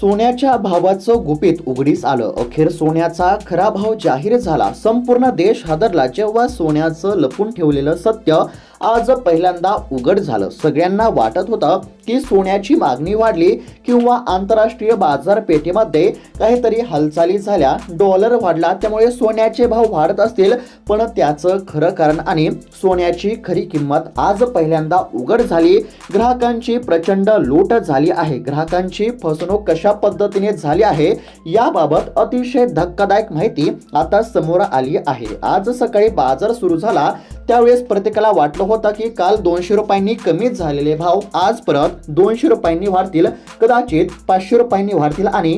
सोन्याच्या भावाचं गुपित उघडीस आलं. अखेर सोन्याचा खरा भाव जाहीर झाला. संपूर्ण देश हादरला. जेव्हा सोन्याचं लपून ठेवलेलं सत्य आज पहिल्यांदा उघड झालं. सगळ्यांना वाटत होतं की सोन्याची मागणी वाढली किंवा आंतरराष्ट्रीय बाजारपेठेमध्ये काहीतरी हालचाली झाल्या. डॉलर वाढला त्यामुळे सोन्याचे भाव वाढत असतील. पण त्याचं खरं कारण आणि सोन्याची खरी किंमत आज पहिल्यांदा उघड झाली. ग्राहकांची प्रचंड लूट झाली आहे. ग्राहकांची फसवणूक कशा पद्धतीने झाली आहे याबाबत अतिशय धक्कादायक माहिती आता समोर आली आहे. आज सकाळी बाजार सुरू झाला. त्यावेळेस प्रत्येकाला वाटलं होतं की काल दोनशे रुपयांनी कमी झालेले भाव आज परत दोनशे रुपयांनी वाढतील. कदाचित पाचशे रुपयांनी वाढतील आणि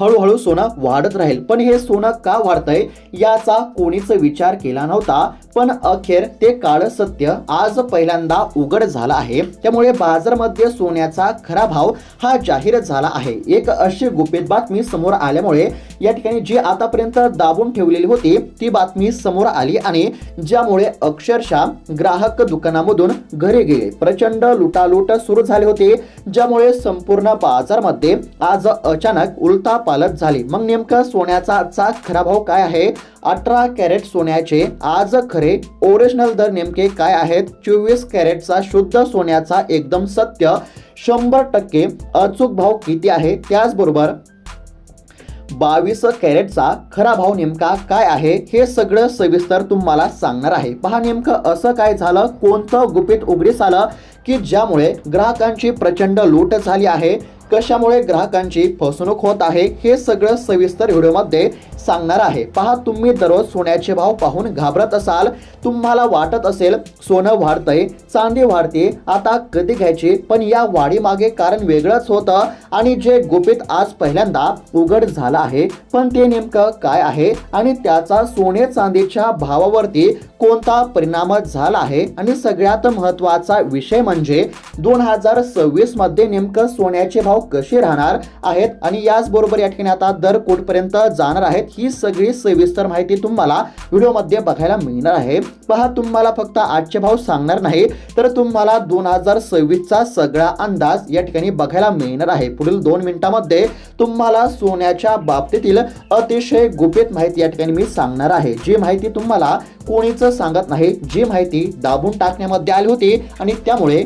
हळूहळू सोनं वाढत राहील. पण हे सोनं का वाढतंय याचा कोणीच विचार केला नव्हता. पण अखेर ते काळ सत्य आज पहिल्यांदा उघड झालं आहे. त्यामुळे बाजारमध्ये सोन्याचा खरा भाव हा जाहीर झाला आहे. एक अशी गुपित बातमी समोर आल्यामुळे या ठिकाणी जी आतापर्यंत दाबून ठेवलेली होती ती बातमी समोर आली आणि ज्यामुळे अक्षरशः ग्राहक दुकानामधून घरी गेले. प्रचंड लुटालूट सुरू झाले होते ज्यामुळे संपूर्ण बाजारमध्ये आज अचानक उलता पालत झाली. मग नेमकं सोन्याचा आजचा खरा भाव काय आहे? अठरा कॅरेट सोन्याचे आज खरे ओरिजिनल दर नेमके काय आहेत? चोवीस कॅरेटचा शुद्ध सोन्याचा एकदम सत्य शंभर टक्के अचूक भाव किती आहे? त्याचबरोबर बावीस कॅरेटचा खरा भाव नेमका काय आहे हे सगळं सविस्तर तुम्हाला सांगणार आहे. पहा नेमकं असं काय झालं कोणतं गुपित उघडीस आलं की ज्यामुळे ग्राहकांची प्रचंड लूट झाली आहे कशामुळे ग्राहकांची फसवणूक होत आहे हे सगळं सविस्तर व्हिडिओमध्ये सांगणार आहे. पहा तुम्ही दररोज सोन्याचे भाव पाहून घाबरत असाल तुम्हाला वाटत असेल सोनं वाढतंय चांदी वाढते आता कधी घ्यायची? पण या वाढीमागे कारण वेगळंच होतं आणि जे गुपित आज पहिल्यांदा उघड झालं आहे पण ते नेमकं काय आहे? आणि त्याचा सोने चांदीच्या भावावरती कोणता परिणाम झाला आहे? आणि सगळ्यात महत्त्वाचा विषय म्हणजे दोन हजार सव्वीसमध्ये नेमकं सोन्याचे भाव कसे राहणार आहेत? आणि याचबरोबर या ठिकाणी आता दर कुठपर्यंत जाणार आहेत. ही सगळी सविस्तर माहिती तुम्हाला व्हिडिओमध्ये बघायला मिळणार आहे. पहा तुम्हाला फक्त आजचे भाव सांगणार नाही तर तुम्हाला दोन हजार सव्वीसचा सगळा अंदाज या ठिकाणी बघायला मिळणार आहे. पुढील दोन मिनिटांमध्ये तुम्हाला सोन्याच्या बाबतीतील अतिशय गुपित माहिती या ठिकाणी मी सांगणार आहे. जी माहिती तुम्हाला कोणीच सांगत नाही. जी माहिती दाबून टाकण्यामध्ये आली होती आणि त्यामुळे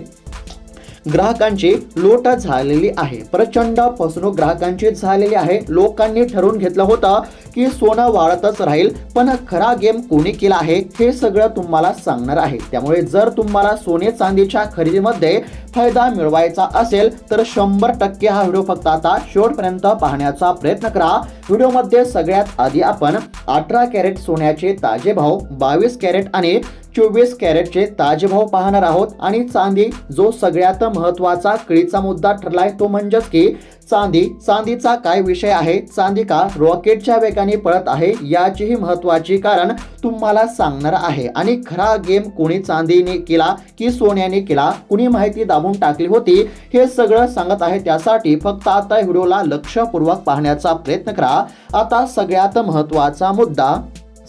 ग्राहकांची लोट झालेली आहे. प्रचंड फसवणूक ग्राहकांची झालेली आहे. लोकांनी ठरवून घेतलं होतं की सोनं वाढतच राहील पण खरा गेम कोणी केला आहे हे सगळं तुम्हाला सांगणार आहे. त्यामुळे जर तुम्हाला सोने चांदीच्या खरेदीमध्ये फायदा मिळवायचा असेल तर शंभर टक्के हा व्हिडिओ फक्त आता शेवटपर्यंत पाहण्याचा प्रयत्न करा. व्हिडिओमध्ये सगळ्यात आधी आपण अठरा कॅरेट सोन्याचे ताजे भाव बावीस कॅरेट आणि चोवीस कॅरेटचे ताजे भाव पाहणार आहोत. आणि चांदी जो सगळ्यात महत्त्वाचा कळीचा मुद्दा ठरलाय तो म्हणजेच की चांदी. चांदीचा काय विषय आहे? चांदी का रॉकेटच्या वेगाने पळत आहे याचीही महत्वाची कारण तुम्हाला सांगणार आहे. आणि खरा गेम कोणी चांदीने केला की सोन्याने केला? कुणी माहिती दाबून टाकली होती? हे सगळं सांगत आहे त्यासाठी फक्त आता व्हिडिओला लक्षपूर्वक पाहण्याचा प्रयत्न करा. आता सगळ्यात महत्त्वाचा मुद्दा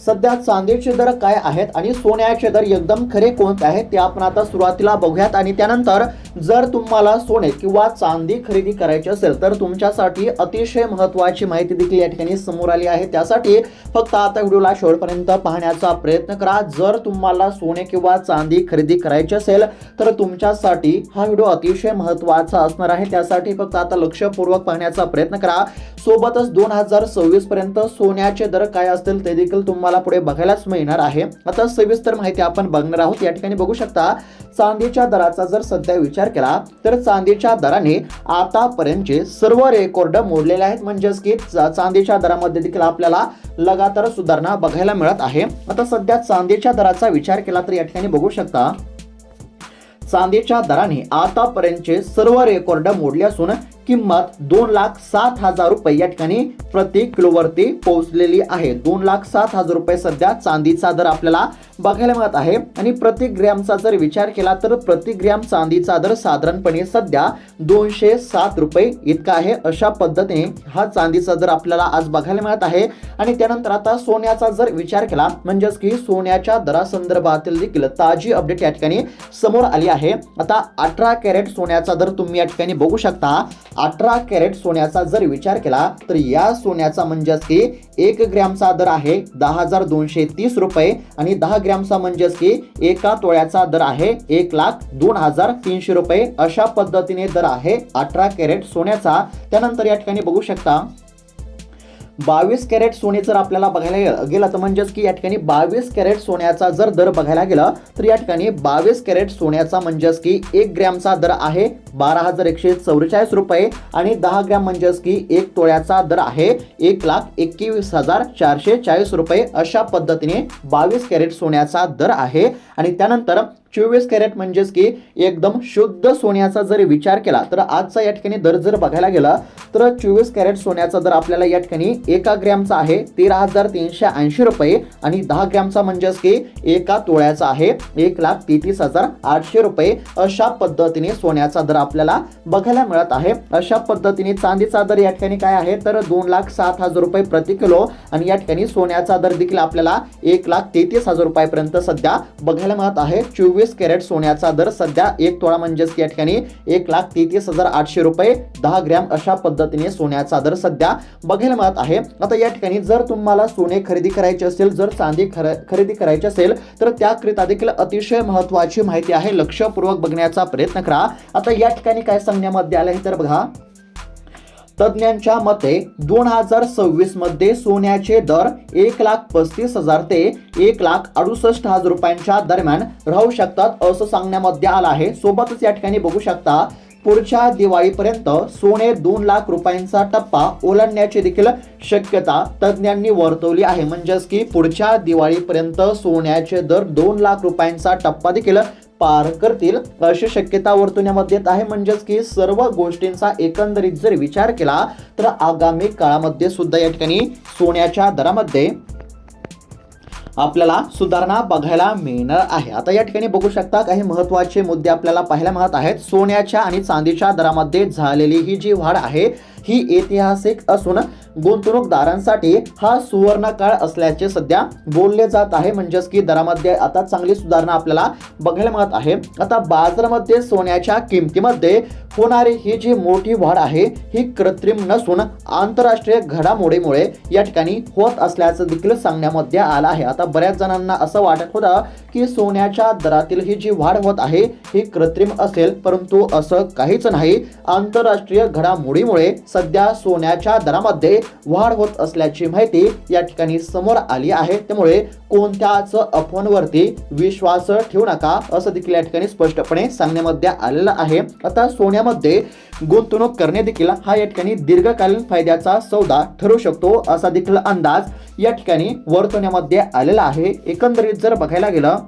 सध्या चांदीचे दर काय आहेत आणि सोन्याचे दर एकदम खरे कोणते आहेत ते आपण आता सुरुवातीला बघूयात. आणि त्यानंतर जर तुम्हाला सोने किंवा चांदी खरेदी करायची असेल तर तुमच्यासाठी अतिशय महत्त्वाची माहिती देखील या ठिकाणी समोर आली आहे. त्यासाठी फक्त आता व्हिडिओला शेवटपर्यंत पाहण्याचा प्रयत्न करा. जर तुम्हाला सोने किंवा चांदी खरेदी करायची असेल तर तुमच्यासाठी हा व्हिडिओ अतिशय महत्त्वाचा असणार आहे. त्यासाठी फक्त आता लक्षपूर्वक पाहण्याचा प्रयत्न करा. सोबतच दोन हजार सव्वीस पर्यंत सोन्याचे दर काय असतील ते देखील तुम्हाला पुढे बघायलाच मिळणार आहे. आता सविस्तर माहिती आपण बघणार आहोत. या ठिकाणी बघू शकता चांदीच्या दराचा जर सध्या विचार केला तर चांदीच्या दराने आतापर्यंतचे सर्व रेकॉर्ड मोडलेले आहेत. म्हणजेच की चांदीच्या दरामध्ये देखील आपल्याला लगातार सुधारणा बघायला मिळत आहे. आता सध्या चांदीच्या दराचा विचार केला तर या ठिकाणी बघू शकता चांदीच्या दराने आतापर्यंतचे सर्व रेकॉर्ड मोडले असून किंमत दोन लाख सात हजार रुपये या ठिकाणी प्रति किलोवरती पोहोचलेली आहे. दोन लाख सात हजार रुपये सध्या चांदीचा दर आपल्याला बघायला मिळत आहे. आणि प्रति ग्रॅमचा जर विचार केला तर प्रति ग्रॅम चांदीचा दर साधारणपणे सध्या दोनशे सात रुपये इतका आहे. अशा पद्धतीने हा चांदीचा दर आपल्याला आज बघायला मिळत आहे. आणि त्यानंतर आता सोन्याचा जर विचार केला म्हणजेच की सोन्याच्या दरासंदर्भातील देखील ताजी अपडेट या ठिकाणी समोर आली आहे. आता अठरा कॅरेट सोन्याचा दर तुम्ही या ठिकाणी बघू शकता. अठरा कॅरेट सोन्याचा जर विचार केला तर या सोन्याचा म्हणजेच की एक ग्रॅमचा दर आहे दहा हजार दोनशे तीस रुपये आणि दहा ग्रॅमचा म्हणजेच की एका तोळ्याचा दर आहे एक लाख दोन हजार तीनशे रुपये. अशा पद्धतीने दर आहे अठरा कॅरेट सोन्याचा. त्यानंतर या ठिकाणी बघू शकता बावीस कॅरेट सोने जर आपल्याला बघायला गेलं तर म्हणजेच की या ठिकाणी बावीस कॅरेट सोन्याचा जर दर बघायला गेला तर या ठिकाणी बावीस कॅरेट सोन्याचा म्हणजेच की एक ग्रॅमचा दर आहे बारा हजार एकशे चौवेचाळीस रुपये आणि दहा ग्रॅम म्हणजेच की एक तोळ्याचा दर आहे. एक लाख एकवीस हजार चारशे चाळीस रुपये अशा पद्धतीने बावीस कॅरेट सोन्याचा दर आहे. आणि त्यानंतर चोवीस कॅरेट म्हणजेच की एकदम शुद्ध सोन्याचा जर विचार केला तर आजचा या ठिकाणी दर जर बघायला गेला तर चोवीस कॅरेट सोन्याचा दर आपल्याला या ठिकाणी एका ग्रॅमचा आहे तेरा हजार तीनशे ऐंशी रुपये आणि दहा ग्रॅमचा म्हणजेच की एका तोळ्याचा आहे. एक लाख तेहतीस हजार आठशे रुपये अशा पद्धतीने सोन्याचा दर आपल्याला बघायला मिळत आहे. अशा पद्धतीने चांदीचा दर या ठिकाणी काय आहे? तर दोन लाख सात हजार रुपये प्रति किलो. आणि या ठिकाणी सोन्याचा दर देखील आपल्याला एक लाख तेहतीस हजार रुपयापर्यंत सध्या बघायला मिळत आहे. चोवीस कॅरेट सोन्याचा दर सध्या एक तोळा म्हणजेच या ठिकाणी एक लाख तेहतीस हजार आठशे रुपये दहा ग्रॅम अशा पद्धतीने सोन्याचा दर सध्या बघायला मिळत आहे. आता या ठिकाणी जर तुम्हाला सोने खरेदी करायचे असेल जर चांदी खर खरेदी करायची असेल तर त्याकरिता देखील अतिशय महत्वाची माहिती आहे. लक्षपूर्वक बघण्याचा प्रयत्न करा. आता या ठिकाणी काय सांगण्यामध्ये आलं आहे तर बघा. तज्ज्ञांच्या मते दोन हजार सव्वीसमध्ये सोन्याचे दर एक लाख पस्तीस हजार ते एक लाख अडुसष्ट हजार रुपयांच्या दरम्यान राहू शकतात असं सांगण्यामध्ये आलं आहे. सोबतच या ठिकाणी बघू शकता पुढच्या दिवाळीपर्यंत सोने दोन लाख रुपयांचा टप्पा ओलांडण्याची देखील शक्यता तज्ज्ञांनी वर्तवली आहे. म्हणजेच की पुढच्या दिवाळीपर्यंत सोन्याचे दर दोन लाख रुपयांचा टप्पा देखील पार करतील. अशी शक्यता वर्तवण्यामध्ये येत आहे. म्हणजेच की सर्व गोष्टींचा एकंदरीत जर विचार केला तर आगामी काळामध्ये सुद्धा या ठिकाणी सोन्याच्या दरामध्ये आपल्याला सुधारणा बघायला मिळणार आहे. आता या ठिकाणी बघू शकता काही महत्त्वाचे मुद्दे आपल्याला पाहायला मिळत आहेत. सोन्याच्या आणि चांदीच्या दरामध्ये झालेली ही जी वाढ आहे ही ऐतिहासिक असून गुंतवणूकदारांसाठी हा सुवर्ण काळ असल्याचे सध्या बोलले जात आहे. म्हणजेच की दरामध्ये आता चांगली सुधारणा आपल्याला बघायला मिळत आहे. आता बाजारामध्ये सोन्याच्या किमतीमध्ये होणारी ही जी मोठी वाढ आहे ही कृत्रिम नसून आंतरराष्ट्रीय घडामोडीमुळे या ठिकाणी होत असल्याचं देखील सांगण्यामध्ये आलं आहे. आता बऱ्याच जणांना असं वाटत होतं की सोन्याच्या दरातील ही जी वाढ होत आहे ही कृत्रिम असेल परंतु असं काहीच नाही. आंतरराष्ट्रीय घडामोडीमुळे सध्या सोन्याच्या दरामध्ये वाढ होत असल्याची माहिती या ठिकाणी समोर आली आहे. त्यामुळे कोणत्याच अफवांवरती विश्वास ठेवू नका असं देखील या ठिकाणी स्पष्टपणे सांगण्यामध्ये आलेलं आहे. आता सोन्यामध्ये गुंतवणूक करणे देखील हा या ठिकाणी दीर्घकालीन फायद्याचा सौदा ठरू शकतो असा देखील अंदाज या ठिकाणी वर्तवण्यामध्ये आलेला आहे. एकंदरीत जर बघायला गेलं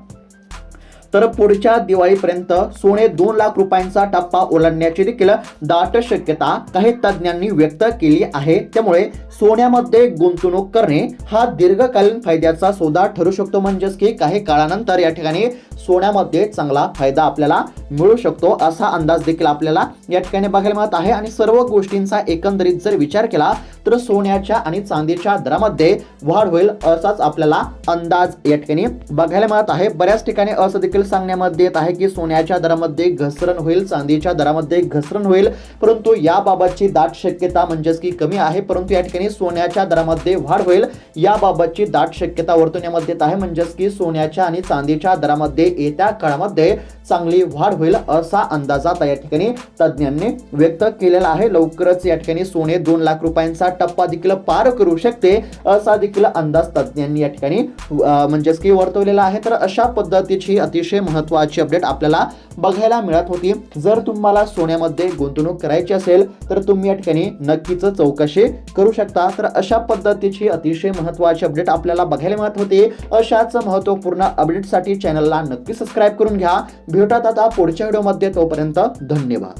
तर पुढच्या दिवाळीपर्यंत सोने दोन लाख रुपयांचा टप्पा ओलांडण्याची देखील दाट शक्यता काही तज्ज्ञांनी व्यक्त केली आहे. त्यामुळे सोन्यामध्ये गुंतवणूक करणे हा दीर्घकालीन फायद्याचा सौदा ठरू शकतो. म्हणजेच की काही काळानंतर या ठिकाणी सोन्यामध्ये चांगला फायदा आपल्याला मिळू शकतो असा अंदाज देखील आपल्याला या ठिकाणी बघायला मिळत आहे. आणि सर्व गोष्टींचा एकंदरीत जर विचार केला तर सोन्याच्या आणि चांदीच्या दरामध्ये वाढ होईल असाच आपल्याला अंदाज या ठिकाणी बघायला मिळत आहे. बऱ्याच ठिकाणी असं देखील सांगण्यामध्ये येत आहे की सोन्याच्या दरामध्ये घसरण होईल चांदीच्या दरामध्ये घसरण होईल. परंतु याबाबतची दाट शक्यता म्हणजेच की कमी आहे. परंतु या ठिकाणी सोन्याच्या दरामध्ये वाढ होईल. याबाबतची दाट शक्यता वर्तवण्यामध्ये येत आहे म्हणजेच की सोन्याच्या आणि चांदीच्या दरामध्ये येत्या काळामध्ये चांगली वाढ होईल असा अंदाज आता या ठिकाणी तज्ज्ञांनी व्यक्त केलेला आहे. लवकरच या ठिकाणी सोने दोन लाख रुपयांचा टप्पा देखील पार करू शकते असा देखील अंदाज तज्ज्ञांनी या ठिकाणी म्हणजेच की वर्तवलेला आहे. तर अशा पद्धतीची अतिशय अतिशय महत्वाची अपडेट आपल्याला बघायला मिळत होती. जर तुम्हाला सोन्यामध्ये गुंतवणूक करायची असेल तर तुम्ही या ठिकाणी नक्कीच चौकशी करू शकता. तर अशा पद्धतीची अतिशय महत्वाची अपडेट आपल्याला बघायला मिळत होती. अशाच महत्त्वपूर्ण अपडेटसाठी चॅनलला नक्की सबस्क्राईब करून घ्या. भेटत आता पुढच्या व्हिडिओमध्ये तोपर्यंत धन्यवाद.